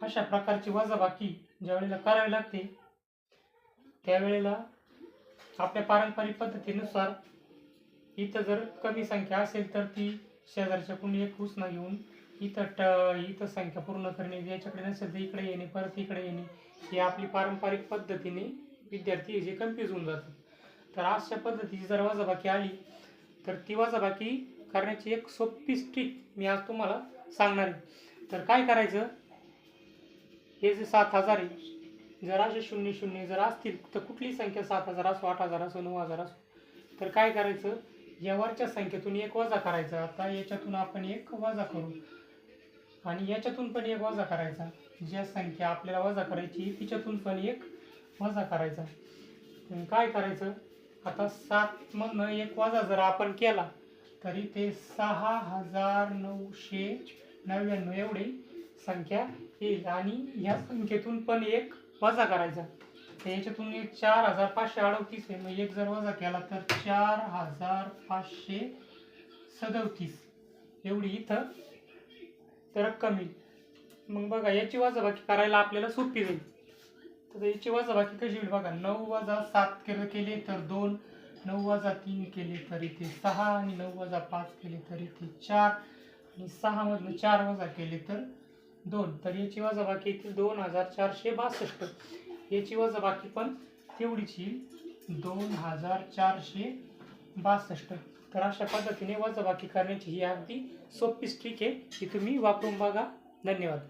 अशा प्रकारची वजाबाकी ज्या वेळेला करावी लागते त्यावेळेला आपल्या पारंपरिक पद्धतीनुसार इथं जर कमी संख्या असेल तर ती शेजारच्या कुणी एक उसना घेऊन इथं ट इथं संख्या पूर्ण करणे याच्याकडे नसेल तर इकडे येणे परत इकडे येणे ही आपली पारंपरिक पद्धतीने विद्यार्थी हे जे कन्फ्यूज होऊन जातात. तर अशा पद्धतीची जर वजाबाकी आली तर ती वजाबाकी करण्याची एक सोपी स्ट्रीक मी आज तुम्हाला सांगणार आहे. तर काय करायचं? हे जे सात हजार आहे जर असे शून्य शून्य जर असतील तर कुठली संख्या सात हजार असो आठ हजार असो नऊ हजार असो तर काय करायचं? यावरच्या संख्येतून एक वजा करायचा. आता याच्यातून आपण एक वजा करू. आणि याच्यातून पण एक वजा करायचा. ज्या संख्या आपल्याला वजा करायची तिच्यातून पण एक वजा करायचा. काय करायचं? आता सात मग एक वजा जर आपण केला तरी ते सहा हजार नऊशे नव्याण्णव एवढी संख्या येईल आणि ह्या संख्येतून पण एक वजा करायचा. तर याच्यातून एक चार हजार पाचशे अडतीस आहे. मग एक जर वजा केला तर चार हजार पाचशे सदतीस. एवढी इथं तर रक्कम येईल. मग बघा याची वजाबाकी करायला आपल्याला सोपी जाईल. तर याची वजाबाकी कशी होईल बघा नऊ वजा सात केलं केले तर दोन नऊ वजा तीन केले तर इथे सहा आणि नऊ वजा पाच केले तर इथे चार आणि सहामधनं चार वजा केले तर दोन. तर याची वजाबाकी येते दोन हजार चारशे बासष्ट. याची वजाबाकी पण तेवढीच येईल. दोन हजार चारशे बासष्ट. तर अशा पद्धतीने वजाबाकी करण्याची ही अगदी सोपी स्ट्रीक आहे ती तुम्ही वापरून बघा. धन्यवाद.